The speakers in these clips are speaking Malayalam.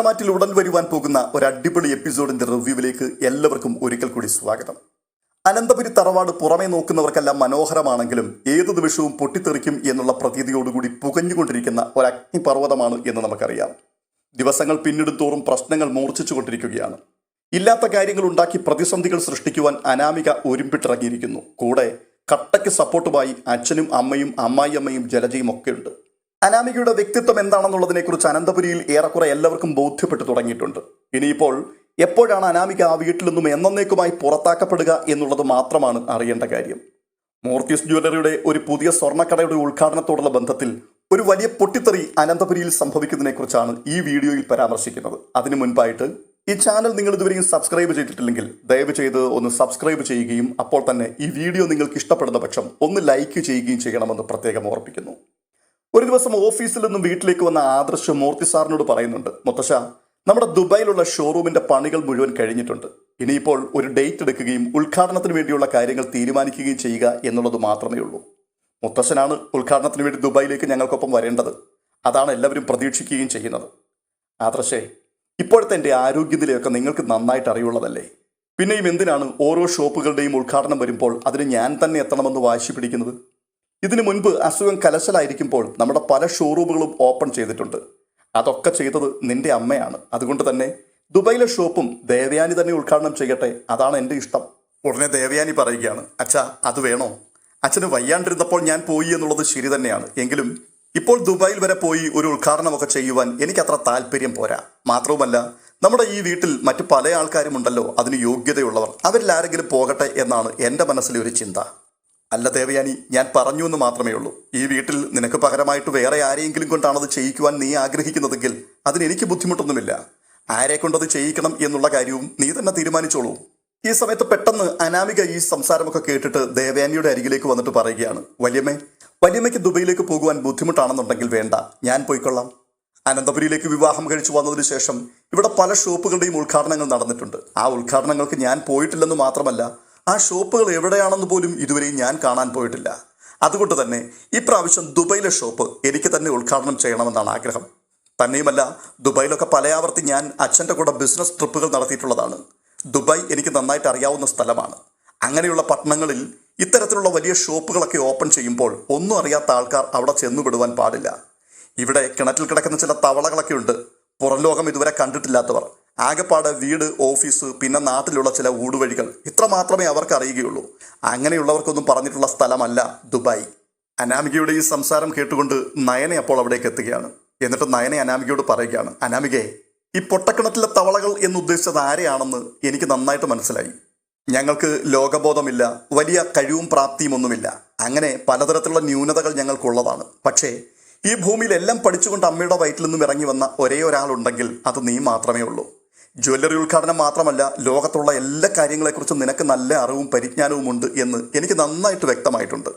പത്തരമാറ്റിൽ ഉടൻ വരുവാൻ പോകുന്ന ഒരു അടിപൊളി എപ്പിസോഡിന്റെ റിവ്യൂവിലേക്ക് എല്ലാവർക്കും ഒരിക്കൽ കൂടി സ്വാഗതം. അനന്തപുരി തറവാട് പുറമേ നോക്കുന്നവർക്കെല്ലാം മനോഹരമാണെങ്കിലും ഏതു നിമിഷവും പൊട്ടിത്തെറിക്കും എന്നുള്ള പ്രതീതിയോടുകൂടി പുകഞ്ഞുകൊണ്ടിരിക്കുന്ന ഒരു അഗ്നിപർവതമാണ് എന്ന് നമുക്കറിയാം. ദിവസങ്ങൾ പിന്നിടും തോറും പ്രശ്നങ്ങൾ മൂർച്ഛിച്ചുകൊണ്ടിരിക്കുകയാണ്. ഇല്ലാത്ത കാര്യങ്ങൾ ഉണ്ടാക്കി പ്രതിസന്ധികൾ സൃഷ്ടിക്കുവാൻ അനാമിക ഒരുമ്പിട്ടിറങ്ങിയിരിക്കുന്നു. കൂടെ കട്ടയ്ക്ക് സപ്പോർട്ടുമായി അച്ഛനും അമ്മയും അമ്മായിയമ്മയും ജലജയും ഒക്കെ ഉണ്ട് അനാമികയുടെ വ്യക്തിത്വം എന്താണെന്നുള്ളതിനെക്കുറിച്ച് അനന്തപുരിയിൽ ഏറെക്കുറെ എല്ലാവർക്കും ബോധ്യപ്പെട്ടു തുടങ്ങിയിട്ടുണ്ട്. ഇനിയിപ്പോൾ എപ്പോഴാണ് അനാമിക ആ വീട്ടിൽ നിന്നും എന്നേക്കുമായി പുറത്താക്കപ്പെടുക എന്നുള്ളത് മാത്രമാണ് അറിയേണ്ട കാര്യം. മൂർത്തിസ് ജ്വല്ലറിയുടെ ഒരു പുതിയ സ്വർണക്കടയുടെ ഉദ്ഘാടനത്തോടുള്ള ബന്ധത്തിൽ ഒരു വലിയ പൊട്ടിത്തെറി അനന്തപുരിയിൽ സംഭവിക്കുന്നതിനെക്കുറിച്ചാണ് ഈ വീഡിയോയിൽ പരാമർശിക്കുന്നത്. അതിനു മുൻപായിട്ട് ഈ ചാനൽ നിങ്ങൾ ഇതുവരെയും സബ്സ്ക്രൈബ് ചെയ്തിട്ടില്ലെങ്കിൽ ദയവ് ചെയ്ത് ഒന്ന് സബ്സ്ക്രൈബ് ചെയ്യുകയും അപ്പോൾ തന്നെ ഈ വീഡിയോ നിങ്ങൾക്ക് ഇഷ്ടപ്പെടുന്ന പക്ഷം ഒന്ന് ലൈക്ക് ചെയ്യുകയും ചെയ്യണമെന്ന് പ്രത്യേകം ഓർപ്പിക്കുന്നു. ഒരു ദിവസം ഓഫീസിൽ നിന്നും വീട്ടിലേക്ക് വന്ന ആദർശ് മൂർത്തി സാറിനോട് പറയുന്നുണ്ട് മുത്തശ്ശ നമ്മുടെ ദുബായിലുള്ള ഷോറൂമിന്റെ പണികൾ മുഴുവൻ കഴിഞ്ഞിട്ടുണ്ട്. ഇനിയിപ്പോൾ ഒരു ഡേറ്റ് എടുക്കുകയും ഉദ്ഘാടനത്തിന് വേണ്ടിയുള്ള കാര്യങ്ങൾ തീരുമാനിക്കുകയും ചെയ്യുക എന്നുള്ളത് മാത്രമേ ഉള്ളൂ. മുത്തശ്ശനാണ് ഉദ്ഘാടനത്തിന് വേണ്ടി ദുബായിലേക്ക് ഞങ്ങൾക്കൊപ്പം വരേണ്ടത്. അതാണ് എല്ലാവരും പ്രതീക്ഷിക്കുകയും ചെയ്യുന്നത്. ആദർശേ ഇപ്പോഴത്തെ എന്റെ ആരോഗ്യനിലയൊക്കെ നിങ്ങൾക്ക് നന്നായിട്ട് അറിയുള്ളതല്ലേ പിന്നെയും എന്തിനാണ് ഓരോ ഷോപ്പുകളുടെയും ഉദ്ഘാടനം വരുമ്പോൾ അതിന് ഞാൻ തന്നെ എത്തണമെന്ന് വാശി പിടിക്കുന്നത്? ഇതിനു മുൻപ് അസുഖം കലശലായിരിക്കുമ്പോൾ നമ്മുടെ പല ഷോറൂമുകളും ഓപ്പൺ ചെയ്തിട്ടുണ്ട്. അതൊക്കെ ചെയ്തത് നിന്റെ അമ്മയാണ്. അതുകൊണ്ട് തന്നെ ദുബൈയിലെ ഷോപ്പും ദേവയാനി തന്നെ ഉദ്ഘാടനം ചെയ്യട്ടെ. അതാണ് എന്റെ ഇഷ്ടം. ഉടനെ ദേവയാനി പറയുകയാണ് അച്ഛാ അത് വേണോ? അച്ഛന് വയ്യാണ്ടിരുന്നപ്പോൾ ഞാൻ പോയി എന്നുള്ളത് ശരി തന്നെയാണ്. എങ്കിലും ഇപ്പോൾ ദുബായിൽ വരെ പോയി ഒരു ഉദ്ഘാടനമൊക്കെ ചെയ്യുവാൻ എനിക്ക് അത്ര താല്പര്യം പോരാ. മാത്രവുമല്ല നമ്മുടെ ഈ വീട്ടിൽ മറ്റു പല ആൾക്കാരും ഉണ്ടല്ലോ അതിന് യോഗ്യതയുള്ളവർ. അവരിൽ ആരെങ്കിലും പോകട്ടെ എന്നാണ് എന്റെ മനസ്സിലെ ഒരു ചിന്ത. അല്ല ദേവയാനി ഞാൻ പറഞ്ഞു എന്ന് മാത്രമേ ഉള്ളൂ. ഈ വീട്ടിൽ നിനക്ക് പകരമായിട്ട് വേറെ ആരെയെങ്കിലും കൊണ്ടാണത് ചെയ്യിക്കുവാൻ നീ ആഗ്രഹിക്കുന്നതെങ്കിൽ അതിന് എനിക്ക് ബുദ്ധിമുട്ടൊന്നുമില്ല. ആരെ കൊണ്ടത് ചെയ്യിക്കണം എന്നുള്ള കാര്യവും നീ തന്നെ തീരുമാനിച്ചോളൂ. ഈ സമയത്ത് പെട്ടെന്ന് അനാമിക ഈ സംസാരമൊക്കെ കേട്ടിട്ട് ദേവയാനിയുടെ അരികിലേക്ക് വന്നിട്ട് പറയുകയാണ് വല്യമ്മേ വല്യമ്മയ്ക്ക് ദുബൈയിലേക്ക് പോകുവാൻ ബുദ്ധിമുട്ടാണെന്നുണ്ടെങ്കിൽ വേണ്ട ഞാൻ പോയിക്കൊള്ളാം. അനന്തപുരിയിലേക്ക് വിവാഹം കഴിച്ചു വന്നതിന് ശേഷം ഇവിടെ പല ഷോപ്പുകളുടെയും ഉദ്ഘാടനങ്ങൾ നടന്നിട്ടുണ്ട്. ആ ഉദ്ഘാടനങ്ങൾക്ക് ഞാൻ പോയിട്ടില്ലെന്ന് മാത്രമല്ല ആ ഷോപ്പുകൾ എവിടെയാണെന്ന് പോലും ഇതുവരെയും ഞാൻ കാണാൻ പോയിട്ടില്ല. അതുകൊണ്ട് തന്നെ ഇപ്രാവശ്യം ദുബൈയിലെ ഷോപ്പ് എനിക്ക് തന്നെ ഉദ്ഘാടനം ചെയ്യണമെന്നാണ് ആഗ്രഹം. തന്നെയുമല്ല ദുബൈയിലൊക്കെ പലയാവർത്തി ഞാൻ അച്ഛന്റെ കൂടെ ബിസിനസ് ട്രിപ്പുകൾ നടത്തിയിട്ടുള്ളതാണ്. ദുബായ് എനിക്ക് നന്നായിട്ട് അറിയാവുന്ന സ്ഥലമാണ്. അങ്ങനെയുള്ള പട്ടണങ്ങളിൽ ഇത്തരത്തിലുള്ള വലിയ ഷോപ്പുകളൊക്കെ ഓപ്പൺ ചെയ്യുമ്പോൾ ഒന്നും അറിയാത്ത ആൾക്കാർ അവിടെ ചെന്നുവിടുവാൻ പാടില്ല. ഇവിടെ കിണറ്റിൽ കിടക്കുന്ന ചില തവളകളൊക്കെ ഉണ്ട്. പുറം ലോകം ഇതുവരെ കണ്ടിട്ടില്ലാത്തവർ. ആകെപ്പാട് വീട് ഓഫീസ് പിന്നെ നാട്ടിലുള്ള ചില ഊടുവഴികൾ ഇത്ര മാത്രമേ അവർക്ക് അറിയുകയുള്ളൂ അങ്ങനെയുള്ളവർക്കൊന്നും പറഞ്ഞിട്ടുള്ള സ്ഥലമല്ല ദുബായ്. അനാമികയുടെ ഈ സംസാരം കേട്ടുകൊണ്ട് നയനെ അപ്പോൾ അവിടേക്ക് എത്തുകയാണ്. എന്നിട്ട് നയനെ അനാമികയോട് പറയുകയാണ് അനാമികയെ ഈ പൊട്ടക്കിണറ്റിലെ തവളകൾ എന്നുദ്ദേശിച്ചത് ആരെയാണെന്ന് എനിക്ക് നന്നായിട്ട് മനസ്സിലായി. ഞങ്ങൾക്ക് ലോകബോധമില്ല വലിയ കഴിവും പ്രാപ്തിയും ഒന്നുമില്ല അങ്ങനെ പലതരത്തിലുള്ള ന്യൂനതകൾ ഞങ്ങൾക്കുള്ളതാണ്. പക്ഷേ ഈ ഭൂമിയിൽ എല്ലാം പഠിച്ചുകൊണ്ട് അമ്മയുടെ വയറ്റിൽ നിന്നും ഇറങ്ങി വന്ന ഒരേ ഒരാളുണ്ടെങ്കിൽ അത് നീ മാത്രമേ ഉള്ളൂ. ജ്വല്ലറി ഉദ്ഘാടനം മാത്രമല്ല ലോകത്തുള്ള എല്ലാ കാര്യങ്ങളെക്കുറിച്ചും നിനക്ക് നല്ല അറിവും പരിജ്ഞാനവും ഉണ്ട് എന്ന് എനിക്ക് നന്നായിട്ട് വ്യക്തമായിട്ടുണ്ട്.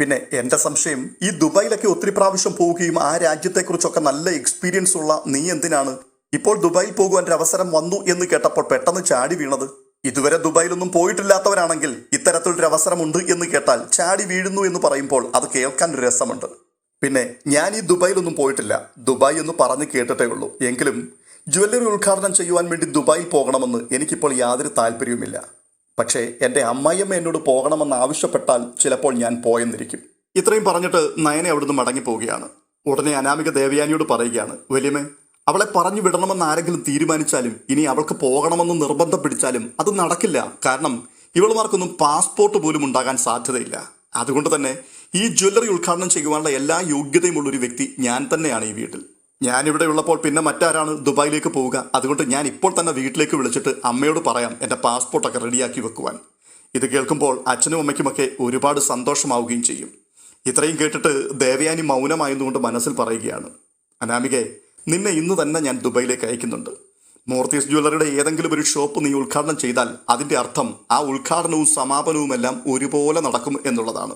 പിന്നെ എന്റെ സംശയം ഈ ദുബായിലൊക്കെ ഒത്തിരി പ്രാവശ്യം പോവുകയും ആ രാജ്യത്തെക്കുറിച്ചൊക്കെ നല്ല എക്സ്പീരിയൻസ് ഉള്ള നീ എന്തിനാണ്? ഇപ്പോൾ ദുബായിൽ പോകുവാൻ അവസരം വന്നു എന്ന് കേട്ടപ്പോൾ പെട്ടെന്ന് ചാടി വീണത്. ഇതുവരെ ദുബായിലൊന്നും പോയിട്ടില്ലാത്തവരാണെങ്കിൽ ഇത്തരത്തിലൊരു അവസരമുണ്ട് എന്ന് കേട്ടാൽ ചാടി വീഴുന്നു എന്ന് പറയുമ്പോൾ അത് കേൾക്കാൻ ഒരു രസമുണ്ട്. പിന്നെ ഞാൻ ഈ ദുബായിലൊന്നും പോയിട്ടില്ല. ദുബായ് എന്ന് പറഞ്ഞ് കേട്ടിട്ടേ ഉള്ളൂ. എങ്കിലും ജ്വല്ലറി ഉദ്ഘാടനം ചെയ്യുവാൻ വേണ്ടി ദുബായിൽ പോകണമെന്ന് എനിക്കിപ്പോൾ യാതൊരു താല്പര്യവുമില്ല. പക്ഷേ എന്റെ അമ്മായിയമ്മ എന്നോട് പോകണമെന്ന് ആവശ്യപ്പെട്ടാൽ ചിലപ്പോൾ ഞാൻ പോയെന്നിരിക്കും. ഇത്രയും പറഞ്ഞിട്ട് നയനെ അവിടുന്ന് മടങ്ങിപ്പോവുകയാണ്. ഉടനെ അനാമിക ദേവയാനിയോട് പറയുകയാണ് വലിയമേ അവളെ പറഞ്ഞു വിടണമെന്ന് ആരെങ്കിലും തീരുമാനിച്ചാലും ഇനി അവൾക്ക് പോകണമെന്ന് നിർബന്ധം പിടിച്ചാലും അത് നടക്കില്ല. കാരണം ഇവളുമാർക്കൊന്നും പാസ്പോർട്ട് പോലും ഉണ്ടാകാൻ സാധ്യതയില്ല. അതുകൊണ്ട് തന്നെ ഈ ജ്വല്ലറി ഉദ്ഘാടനം ചെയ്യുവാനുള്ള എല്ലാ യോഗ്യതയുമുള്ള ഒരു വ്യക്തി ഞാൻ തന്നെയാണ് ഈ വീട്ടിൽ. ഞാനിവിടെ ഉള്ളപ്പോൾ പിന്നെ മറ്റാരാണ് ദുബായിലേക്ക് പോവുക? അതുകൊണ്ട് ഞാൻ ഇപ്പോൾ തന്നെ വീട്ടിലേക്ക് വിളിച്ചിട്ട് അമ്മയോട് പറയാം എന്റെ പാസ്പോർട്ടൊക്കെ റെഡിയാക്കി വെക്കുവാൻ. ഇത് കേൾക്കുമ്പോൾ അച്ഛനും അമ്മയ്ക്കുമൊക്കെ ഒരുപാട് സന്തോഷമാവുകയും ചെയ്യും. ഇത്രയും കേട്ടിട്ട് ദേവയാനി മൗനമായതുകൊണ്ട് മനസ്സിൽ പറയുകയാണ്. അനാമികെ നിന്നെ ഇന്ന് തന്നെ ഞാൻ ദുബായിലേക്ക് അയക്കുന്നുണ്ട്. മൂർത്തീസ് ജ്വല്ലറിയുടെ ഏതെങ്കിലും ഒരു ഷോപ്പ് നീ ഉദ്ഘാടനം ചെയ്താൽ അതിന്റെ അർത്ഥം ആ ഉദ്ഘാടനവും സമാപനവുമെല്ലാം ഒരുപോലെ നടക്കും എന്നുള്ളതാണ്.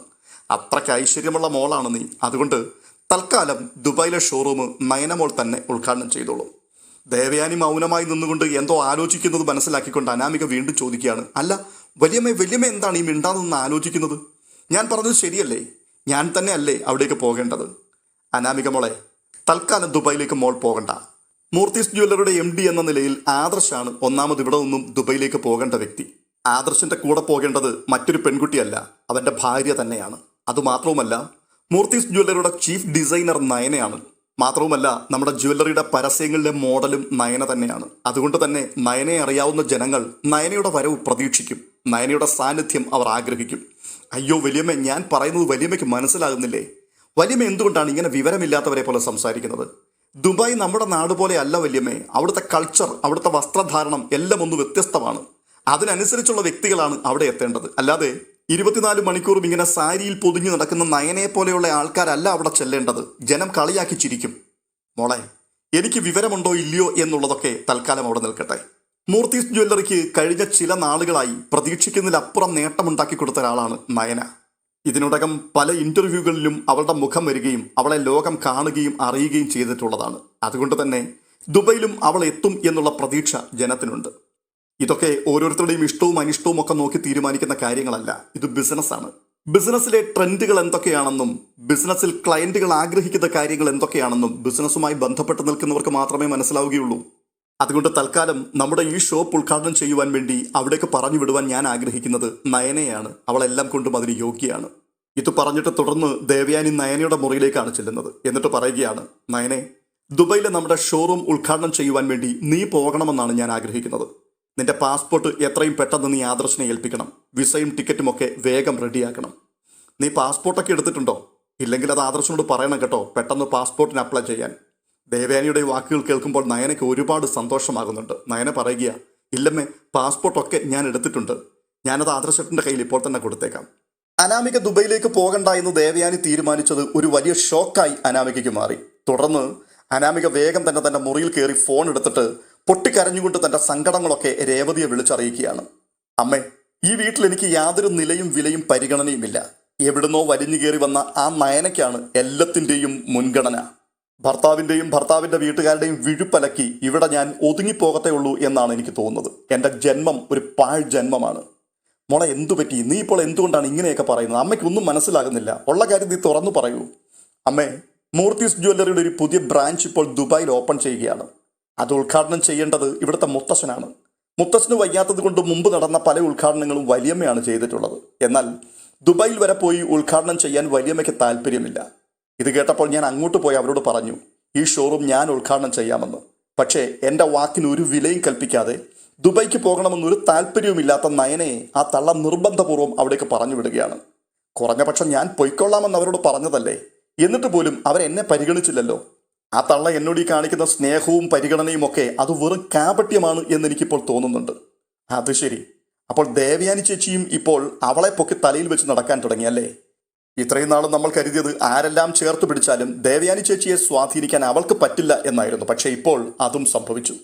അത്രയ്ക്ക് ഐശ്വര്യമുള്ള മോളാണ് നീ. അതുകൊണ്ട് തൽക്കാലം ദുബായിലെ ഷോറൂം നയനമോൾ തന്നെ ഉദ്ഘാടനം ചെയ്തോളൂ. ദേവയാനി മൗനമായി നിന്നുകൊണ്ട് എന്തോ ആലോചിക്കുന്നത് മനസ്സിലാക്കിക്കൊണ്ട് അനാമിക വീണ്ടും ചോദിക്കുകയാണ്. അല്ല വലിയമ്മ വലിയമ്മ എന്താണ് ഈ മിണ്ടാതെന്ന് ആലോചിക്കുന്നത്? ഞാൻ പറഞ്ഞത് ശരിയല്ലേ? ഞാൻ തന്നെ അല്ലേ അവിടേക്ക് പോകേണ്ടത്? അനാമിക മോളെ തൽക്കാലം ദുബായിലേക്ക് മോൾ പോകണ്ട. മൂർത്തിസ് ജ്വല്ലറിയുടെ എം ഡി എന്ന നിലയിൽ ആദർശാണ് ഒന്നാമത് ഇവിടെ നിന്നും ദുബൈയിലേക്ക് പോകേണ്ട വ്യക്തി. ആദർശിന്റെ കൂടെ പോകേണ്ടത് മറ്റൊരു പെൺകുട്ടിയല്ല അവന്റെ ഭാര്യ തന്നെയാണ്. അതുമാത്രവുമല്ല മൂർത്തീസ് ജ്വല്ലറിയുടെ ചീഫ് ഡിസൈനർ നയനയാണ്. മാത്രവുമല്ല നമ്മുടെ ജ്വല്ലറിയുടെ പരസ്യങ്ങളിലെ മോഡലും നയന തന്നെയാണ്. അതുകൊണ്ട് തന്നെ നയനെ അറിയാവുന്ന ജനങ്ങൾ നയനയുടെ വരവ് പ്രതീക്ഷിക്കും. നയനയുടെ സാന്നിധ്യം അവർ ആഗ്രഹിക്കും. അയ്യോ വലിയമ്മ ഞാൻ പറയുന്നത് വലിയമ്മയ്ക്ക് മനസ്സിലാകുന്നില്ലേ? വലിയമ്മ എന്തുകൊണ്ടാണ് ഇങ്ങനെ വിവരമില്ലാത്തവരെ പോലെ സംസാരിക്കുന്നത്? ദുബായ് നമ്മുടെ നാട് പോലെ അല്ല വലിയമ്മേ. അവിടുത്തെ കൾച്ചർ അവിടുത്തെ വസ്ത്രധാരണം എല്ലാം ഒന്ന് വ്യത്യസ്തമാണ്. അതിനനുസരിച്ചുള്ള വ്യക്തികളാണ് അവിടെ എത്തേണ്ടത്. അല്ലാതെ ഇരുപത്തിനാല് മണിക്കൂറും ഇങ്ങനെ സാരിയിൽ പൊതിഞ്ഞു നടക്കുന്ന നയനെ പോലെയുള്ള ആൾക്കാരല്ല അവിടെ ചെല്ലേണ്ടത്. ജനം കളിയാക്കി ചിരിക്കും. മോളെ എനിക്ക് വിവരമുണ്ടോ ഇല്ലയോ എന്നുള്ളതൊക്കെ തൽക്കാലം അവിടെ നിൽക്കട്ടെ. മൂർത്തീസ് ജ്വല്ലറിക്ക് കഴിഞ്ഞ ചില നാളുകളായി പ്രതീക്ഷിക്കുന്നതിലപ്പുറം നേട്ടമുണ്ടാക്കി കൊടുത്ത ഒരാളാണ് നയന. ഇതിനോടകം പല ഇന്റർവ്യൂകളിലും അവളുടെ മുഖം വരികയും അവളെ ലോകം കാണുകയും അറിയുകയും ചെയ്തിട്ടുള്ളതാണ്. അതുകൊണ്ട് തന്നെ ദുബൈയിലും അവൾ എത്തും എന്നുള്ള പ്രതീക്ഷ ജനത്തിനുണ്ട്. ഇതൊക്കെ ഓരോരുത്തരുടെയും ഇഷ്ടവും അനിഷ്ടവും ഒക്കെ നോക്കി തീരുമാനിക്കുന്ന കാര്യങ്ങളല്ല. ഇത് ബിസിനസ്സാണ് ബിസിനസ്സിലെ ട്രെൻഡുകൾ എന്തൊക്കെയാണെന്നും ബിസിനസ്സിൽ ക്ലയന്റുകൾ ആഗ്രഹിക്കുന്ന കാര്യങ്ങൾ എന്തൊക്കെയാണെന്നും ബിസിനസ്സുമായി ബന്ധപ്പെട്ട് നിൽക്കുന്നവർക്ക് മാത്രമേ മനസ്സിലാവുകയുള്ളൂ. അതുകൊണ്ട് തൽക്കാലം നമ്മുടെ ഈ ഷോപ്പ് ഉദ്ഘാടനം ചെയ്യുവാൻ വേണ്ടി അവിടേക്ക് പറഞ്ഞു വിടുവാൻ ഞാൻ ആഗ്രഹിക്കുന്നത് നയനയാണ്. അവളെല്ലാം കൊണ്ടും അതിന് യോഗ്യയാണ്. ഇത് പറഞ്ഞിട്ട് തുടർന്ന് ദേവയാനി നയനയുടെ മുറിയിലേക്കാണ് ചെല്ലുന്നത്. എന്നിട്ട് പറയുകയാണ് നയനെ ദുബൈയിലെ നമ്മുടെ ഷോറൂം ഉദ്ഘാടനം ചെയ്യുവാൻ വേണ്ടി നീ പോകണമെന്നാണ് ഞാൻ ആഗ്രഹിക്കുന്നത്. നിന്റെ പാസ്പോർട്ട് എത്രയും പെട്ടെന്ന് നീ ആദർശനെ ഏൽപ്പിക്കണം. വിസയും ടിക്കറ്റും ഒക്കെ വേഗം റെഡിയാക്കണം. നീ പാസ്പോർട്ടൊക്കെ എടുത്തിട്ടുണ്ടോ? ഇല്ലെങ്കിൽ അത് ആദർശനോട് പറയണം കേട്ടോ പെട്ടെന്ന് പാസ്പോർട്ടിന് അപ്ലൈ ചെയ്യാൻ. ദേവയാനിയുടെ വാക്കുകൾ കേൾക്കുമ്പോൾ നയനയ്ക്ക് ഒരുപാട് സന്തോഷമാകുന്നുണ്ട്. നയന പറയുക ഇല്ലമ്മേ പാസ്പോർട്ടൊക്കെ ഞാൻ എടുത്തിട്ടുണ്ട്. ഞാനത് ആദർശത്തിന്റെ കയ്യിൽ ഇപ്പോൾ തന്നെ കൊടുത്തേക്കാം. അനാമിക ദുബൈയിലേക്ക് പോകണ്ട എന്ന് ദേവയാനി തീരുമാനിച്ചത് ഒരു വലിയ ഷോക്കായി അനാമികയ്ക്ക് മാറി. തുടർന്ന് അനാമിക വേഗം തന്നെ തന്റെ മുറിയിൽ കയറി ഫോൺ എടുത്തിട്ട് പൊട്ടിക്കരഞ്ഞുകൊണ്ട് തന്റെ സങ്കടങ്ങളൊക്കെ രേവതിയെ വിളിച്ചറിയിക്കുകയാണ്. അമ്മേ ഈ വീട്ടിൽ എനിക്ക് യാതൊരു നിലയും വിലയും പരിഗണനയുമില്ല. എവിടുന്നോ വലിഞ്ഞു കയറി വന്ന ആ നയനയ്ക്കാണ് എല്ലാത്തിന്റെയും മുൻഗണന. ഭർത്താവിന്റെയും ഭർത്താവിന്റെ വീട്ടുകാരുടെയും വിഴുപ്പലക്കി ഇവിടെ ഞാൻ ഒതുങ്ങിപ്പോകത്തേ ഉള്ളൂ എന്നാണ് എനിക്ക് തോന്നുന്നത്. എന്റെ ജന്മം ഒരു പാഴ് ജന്മമാണ്. മോളെ എന്തു പറ്റി? നീ ഇപ്പോൾ എന്തുകൊണ്ടാണ് ഇങ്ങനെയൊക്കെ പറയുന്നത്? അമ്മയ്ക്കൊന്നും മനസ്സിലാകുന്നില്ല. ഉള്ള കാര്യം നീ തുറന്നു പറയൂ. അമ്മേ മൂർത്തീസ് ജ്വല്ലറിയുടെ ഒരു പുതിയ ബ്രാഞ്ച് ഇപ്പോൾ ദുബായിൽ ഓപ്പൺ ചെയ്യുകയാണ്. അത് ഉദ്ഘാടനം ചെയ്യേണ്ടത് ഇവിടുത്തെ മുത്തശ്ശനാണ്. മുത്തശ്ശന് വയ്യാത്തത് കൊണ്ട് മുമ്പ് നടന്ന പല ഉദ്ഘാടനങ്ങളും വലിയമ്മയാണ് ചെയ്തിട്ടുള്ളത്. എന്നാൽ ദുബായിൽ വരെ പോയി ഉദ്ഘാടനം ചെയ്യാൻ വലിയമ്മയ്ക്ക് താല്പര്യമില്ല. ഇത് കേട്ടപ്പോൾ ഞാൻ അങ്ങോട്ട് പോയി അവരോട് പറഞ്ഞു ഈ ഷോറൂം ഞാൻ ഉദ്ഘാടനം ചെയ്യാമെന്ന്. പക്ഷേ എന്റെ വാക്കിന് ഒരു വിലയും കൽപ്പിക്കാതെ ദുബൈക്ക് പോകണമെന്നൊരു താല്പര്യവുമില്ലാത്ത നയനെ ആ തള്ള നിർബന്ധപൂർവം അവിടേക്ക് പറഞ്ഞു വിടുകയാണ്. കുറഞ്ഞ പക്ഷം ഞാൻ പൊയ്ക്കൊള്ളാമെന്ന് അവരോട് പറഞ്ഞതല്ലേ? എന്നിട്ട് പോലും അവരെന്നെ പരിഗണിച്ചില്ലല്ലോ. ആ തള്ള എന്നോട് ഈ കാണിക്കുന്ന സ്നേഹവും പരിഗണനയും ഒക്കെ അത് വെറും കാപട്യമാണ് എന്ന് എനിക്കിപ്പോൾ തോന്നുന്നുണ്ട്. അത് ശരി. അപ്പോൾ ദേവയാനി ചേച്ചിയും ഇപ്പോൾ അവളെ പൊക്കി തലയിൽ വെച്ച് നടക്കാൻ തുടങ്ങി അല്ലേ? ഇത്രയും നാളും നമ്മൾ കരുതിയത് ആരെല്ലാം ചേർത്ത് പിടിച്ചാലും ദേവയാനി ചേച്ചിയെ സ്വാധീനിക്കാൻ അവൾക്ക് പറ്റില്ല എന്നായിരുന്നു. പക്ഷേ ഇപ്പോൾ അതും സംഭവിച്ചു.